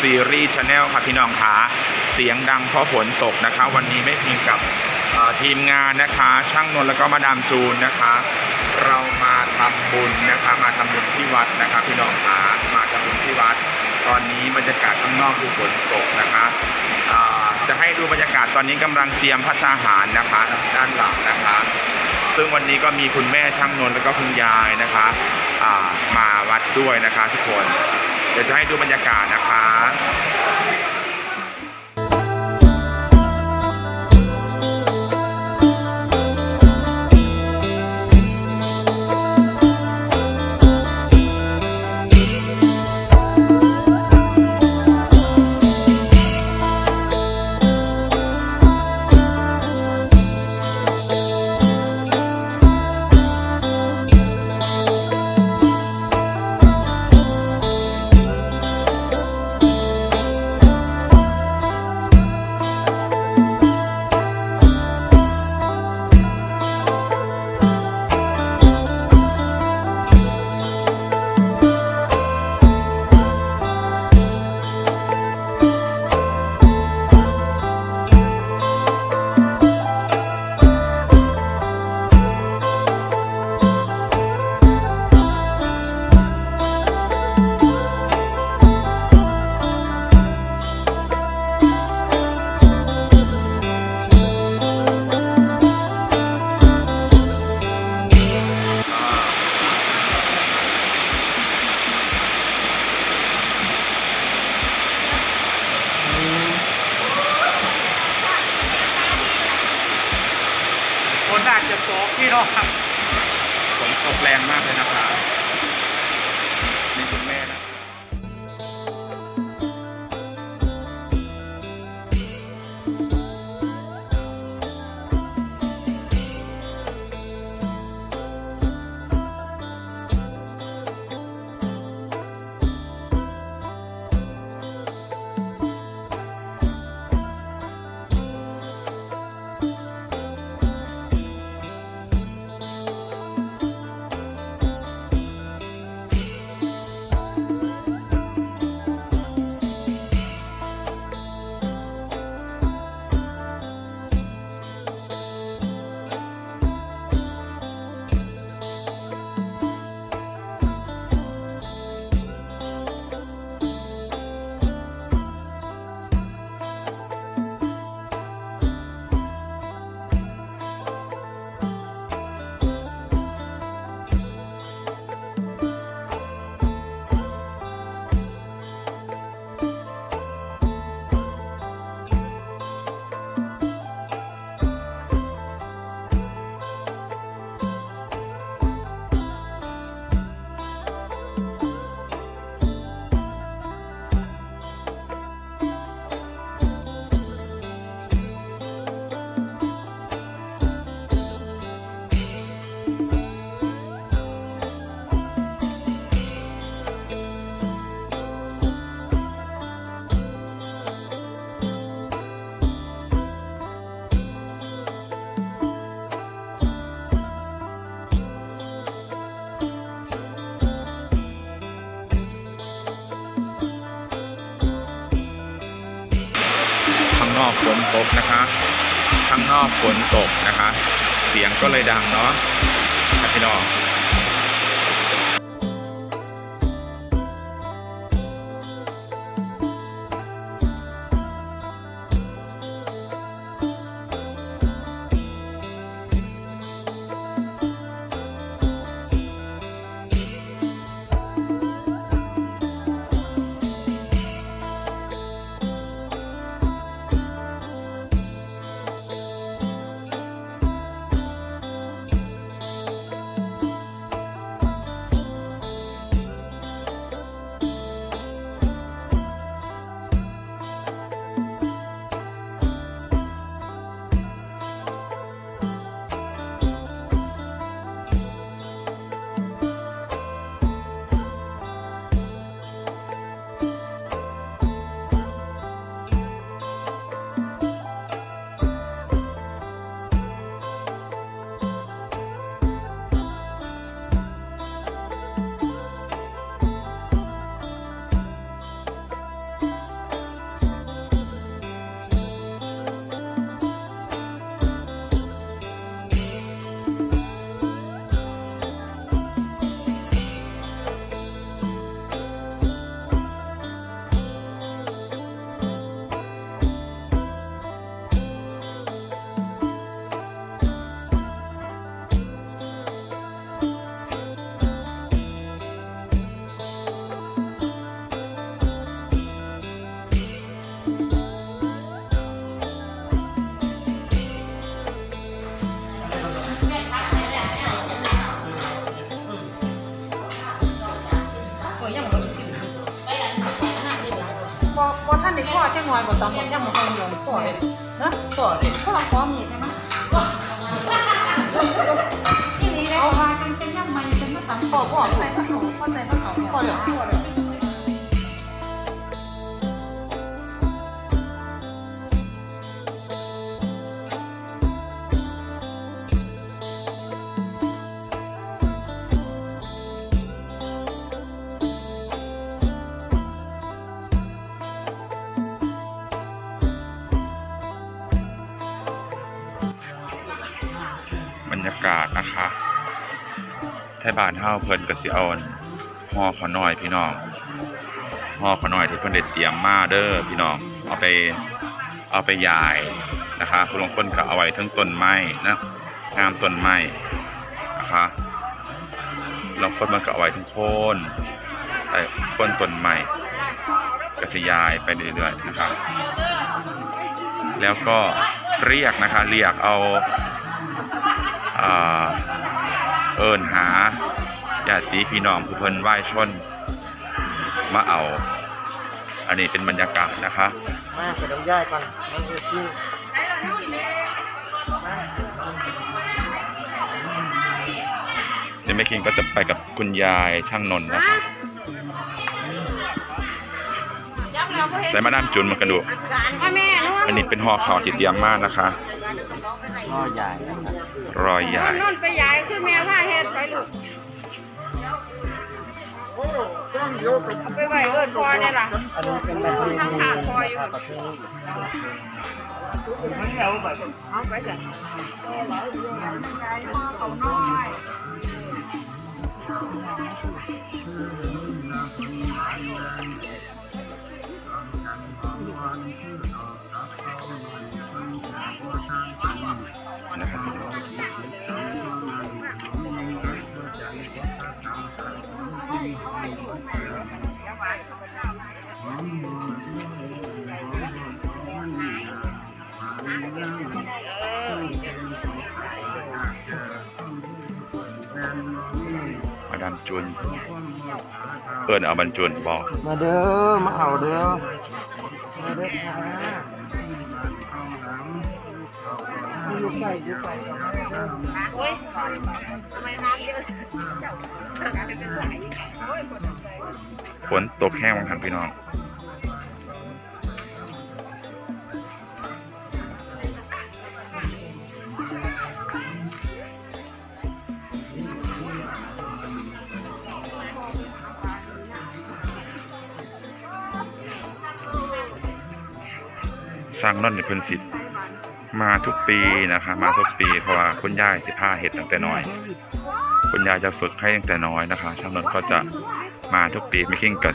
ซีรีส์ชาแนลค่ะพี่น้องขาเสียงดังเพราะฝนตกนะคะ วันนี้ไม่พิงกับทีมงานนะคะ ช่างนนท์แล้วก็มาดามจูนนะคะ เรามาทำบุญนะคะ มาทำบุญที่วัดนะคะ พี่น้องขามาทำบุญที่วัด ตอนนี้บรรยากาศข้างนอกคือฝนตกนะคะจะให้ดูบรรยากาศตอนนี้กำลังเตรียมพัฒนาหารนะคะ ด้านหลังนะคะ ซึ่งวันนี้ก็มีคุณแม่ช่างนนท์แล้วก็คุณยายนะคะมาวัดด้วยนะคะทุกคน เดี๋ยวจะให้ดูบรรยากาศนะคะ ฝนตกแรงมากเลยนะครับ ฝนตกนะคะ ข้างนอกฝนตกนะคะ เสียงก็เลยดังเนาะพี่น้อง น่อยบ่ต้องบ่จังบ่ต้อยู่ข้อเลยนะข้อเลยข้อขอมีดได้มั้ย ไทยบ้านเฮาเพิ่นก็สิเอาห่อขาวน้อยพี่น้องห่อขาวน้อยที่เพิ่นได้เตรียมมาเด้อพี่น้องเอาไปเอาไปยายนะคะผู้ลางคนก็เอาไว้ทั้งต้นไม้นะงามต้นไม้นะคะบางคนมันก็เอาไว้ทั้งโคนแต่โคนต้นไม้ก็สิยายไปเรื่อยๆนะครับ แล้วก็เรียกนะคะเรียกเอาอ่า เอิญหาญาติพี่น้องผู้เพิ่นไหว้ชน มาเอา อันนี้เป็นบรรยากาศนะคะมาไปต้องย้ายก่อนมันคือที่เดี๋ยวแม่คิงก็จะไปกับคุณยายช่างนนท์นะคะใส่มาดามจุนมากระดูกพ่อแม่นู้นอันนี้เป็นห่อข่าวที่เตรียมมากนะคะ พ่อใหญ่นะครับรอยยายนู่นไปย้ายคือแม่ผ้าเฮ็ดไปลูกเอาไปไว้เอิ้นพ่อเนี่ยล่ะอันนี้เป็นแบบที่ทางขาคอยอยู่ประเทศมันเอาแบบเอาไปจ้ะนะค มาดามจุนเอิญเอาบรรจุนบอกมาเด้อมาเอาเด้อมาเด้อค่ะอยู่ใกล้อยู่ใกล้กับแม่เด้อโอ้ยทำไมน้ำเยอะฝนตกแห้งบางทันพี่น้อง สร้างนั่นเนี่ยเพิ่นสิมาทุกปีนะคะ มาทุกปีเพราะว่าคุณยายสิพาเห็ดตั้งแต่น้อย คุณยายจะฝึกให้ตั้งแต่น้อยนะคะช่างนนท์ก็จะมาทุกปีไม่คิงกับ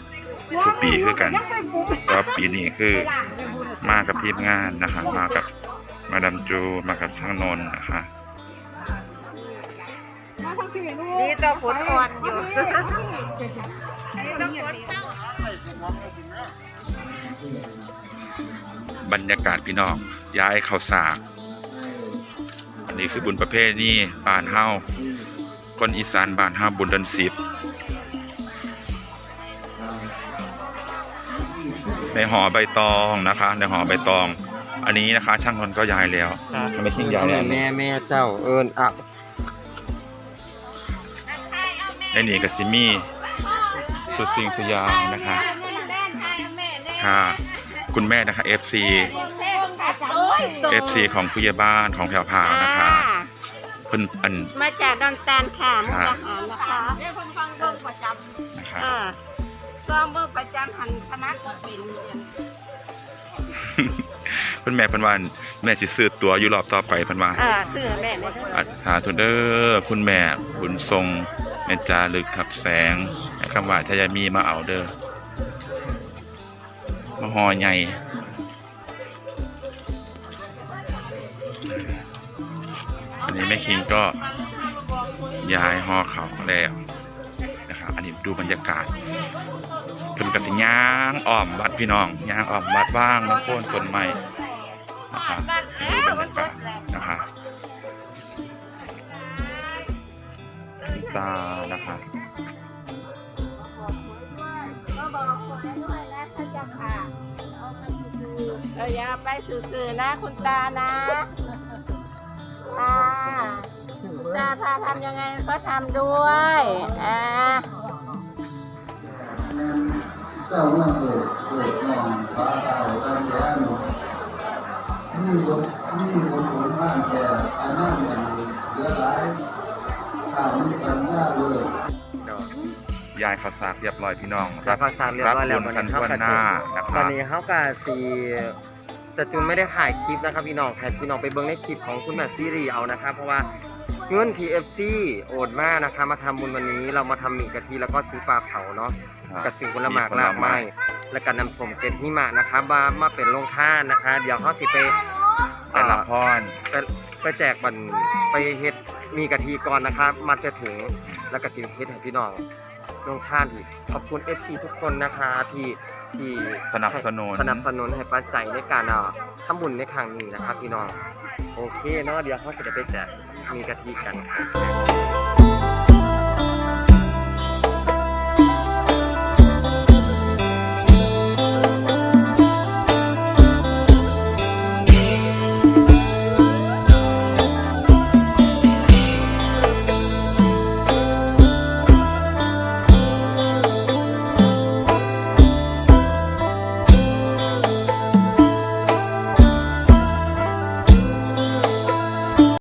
ทุกปีคือกันก็ปีนี้คือมากับทีมงานนะคะ มากับมาดามจูมากับช่างนนท์นะคะนี่ตาฝนอ่อนอยู่นี่ตาฝนเศร้า บรรยากาศพี่น้องย้ายเขาวสาก อันนี้คือบุญประเภทนี้บ้านเฮาคนอีสานบ้านเฮาบุญเดือนสิบในหอใบตองนะคะ ในหอใบตอง อันนี้นะคะ ช่างนนท์ก็ย้ายแล้วไม่ทิ้งย้ายแล้วแม่แม่เจ้าเอิญอะในนี่กับซิมี่สุดสิ่งสุดอยางนะคะค่ะ คุณแม่นะคะ FC FC ของผู้ใหญ่บ้านของแพรวพราวนะคะเพิ่นอันมาจากดอนตาลค่ะมุกครับดาหารนะคะเรียกคนฟังเบิ่งประจนะคะำอ่าฟังเบิ่งประจำหันคณะก็เป็นเรียนคุณแม่เพิ่นว่าแม่สิซื้อตัวอยู่รอบต่อไปเพิ่นว่าอ่าซื้อแม่ได้ด้วยอะสาธุเด้อคุณแม่บุญทรงแม่จารึกขับแสงให้คำว่าชายามีมาเอาเด้อ มาหอใหญ่อันนี้แม่คิงก็ย้ายหอเขาแล้วนะครับ อันนี้ดูบรรยากาศเพิ่นกระสิย่างอ้อมวัดพี่น้องย่างอ้อมวัดว่างน้ำโค่นต้นไม้นะครับดูบรรยากาศนะคะตานะคะ เอออย่าไปสื่อๆนะคุณตานะตาคุณตาพาทำยังไงก็ทำด้วยอ่าเจ้าเมื่อเกิดเกิดนอนฟ้าเต่าตามแย่หนนี่บนนี่บนผลบ้านแก่อาณาอย่างนี้เหลือหลายข่าวนี้กันยากเลย ยายเขาสากเรียบร้อยพี่น้องแล้วก็สร้างเรียบร้อยแล้วบุญกันทั่วหน้านะคตอรันบนี้เขากับสีแต่จูนไม่ได้ถ่ายคลิปนะครับพี่น้องแต่พี่น้องไปเบิ้งในคลิปของคุณแมทซีรีเอานะครับ เพราะว่าเงิน TFC โอนมานะคะมาทำบุญวันนี้เรามาทำหมี่กะทิแล้วก็ซื้อปลาเผาเนาะ กับสิ่งผลหมากลากไม้และการนำสมเกล็ดหิมะนะคะมามาเป็นโรงท่านนะคะ เดี๋ยวเขาสิไปแต่ละพร ไปไปแจกบันไปเฮ็ดมีกะทิก่อนนะครับมาจะถึงแล้วก็สิเฮ็ดให้พี่น้อง โรงท่านอีกขอบคุณ FC ทุกคนนะคะที่ที่สนับสนุนสนับสนุนให้ปัจจัยในการเอ่อทำบุญในครั้งนี้นะครับพี่น้อง โอเคเนาะเดี๋ยวเขาจะได้ไปแจกมีกะทิกัน